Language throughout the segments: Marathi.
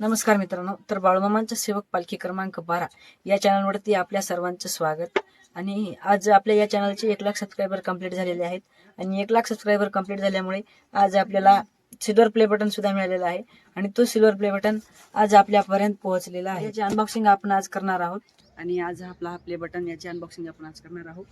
नमस्कार मित्रांनो तर बाळूमामांचा सेवक पालखी क्रमांक बारा या चॅनलवरती आपल्या सर्वांचं स्वागत. आणि आज आपल्या या चॅनलचे एक लाख सबस्क्रायबर कंप्लीट झालेले आहेत. आणि एक लाख सबस्क्रायबर कंप्लीट झाल्यामुळे आज आपल्याला सिल्वर प्ले बटन सुद्धा मिळालेला आहे. आणि तो सिल्वर प्ले बटन आज आपल्यापर्यंत पोहोचलेला आहे. याचे अनबॉक्सिंग आपण आज करणार आहोत. आणि आज आपला हा प्ले बटन याची अनबॉक्सिंग आपण आज करणार आहोत.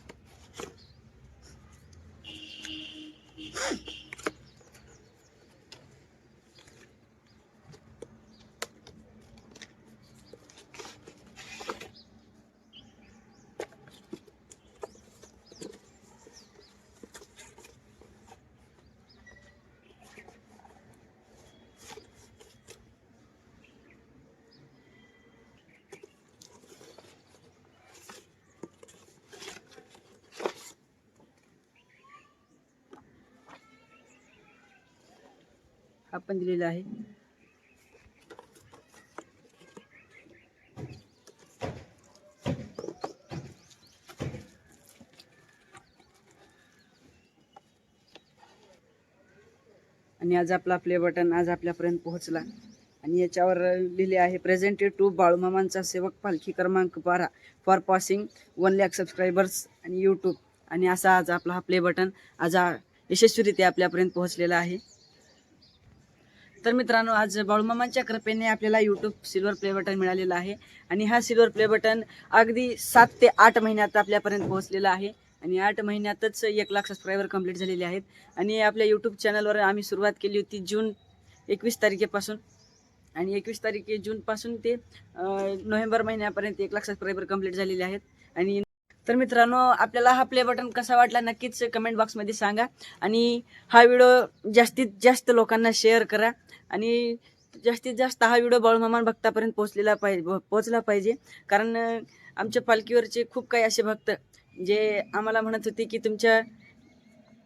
आपण दिलेलं आहे. आणि आज आपला प्ले बटन आज आपल्यापर्यंत पोहोचला. आणि याच्यावर लिहिले आहे प्रेझेंटेड टू बाळूमामांचा सेवक पालखी क्रमांक बारा for passing one lakh subscribers आणि यूट्यूब आणि असा आज आपला हा प्ले बटन आज यशस्वीरित्या आपल्यापर्यंत पोहोचलेला आहे. तर मित्रांनो आज बाळूमामांच्या कृपेने आपल्याला यूट्यूब सिल्वर प्ले बटन मिळालेलं आहे. आणि हा सिल्वर प्ले बटन अगदी सात ते आठ महिन्यात आपल्यापर्यंत पोहोचलेला आहे. आणि आठ महिन्यातच एक लाख सबस्क्रायबर कंप्लीट झालेले आहेत. आणि आपल्या यूट्यूब चॅनलवर आम्ही सुरुवात केली होती जून एकवीस तारखेपासून. आणि एकवीस तारखे जूनपासून ते नोव्हेंबर महिन्यापर्यंत एक लाख सबस्क्रायबर कंप्लीट झालेले आहेत. आणि तर मित्रांनो आपल्याला हा प्ले बटन कसा वाटला नक्कीच कमेंट बॉक्समध्ये सांगा. आणि हा व्हिडिओ जास्तीत जास्त लोकांना शेअर करा. आणि जास्तीत जास्त हा व्हिडिओ बाळूमामान भक्तापर्यंत पोहोचलेला पाहिजे पोहोचला पाहिजे. कारण आमच्या पालखीवरचे खूप काही असे भक्त जे आम्हाला म्हणत होते की तुमच्या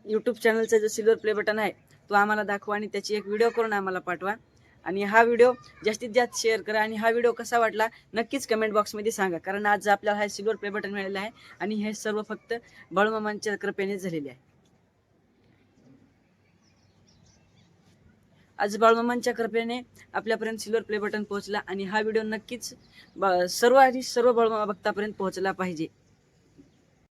यूट्यूब चॅनलचा जो सिल्वर प्ले बटन आहे तो आम्हाला दाखवा आणि त्याची एक व्हिडिओ करून आम्हाला पाठवा. आणि हा व्हिडिओ जास्तीत जास्त शेअर करा आणि हा व्हिडिओ कसा वाटला नक्कीच कमेंट बॉक्समध्ये सांगा. कारण आज आपल्याला हा सिल्वर प्ले बटन मिळालेला आहे आणि हे सर्व फक्त बाळूमामांच्या कृपेनेच झालेले आहे. आज बाळमामांच्या कृपेने आपल्यापर्यंत सिल्वर प्ले बटन पोहोचला आणि हा व्हिडिओ नक्कीच ब- सर्व आणि सर्व बाळमामा भक्तापर्यंत पोहोचला पाहिजे.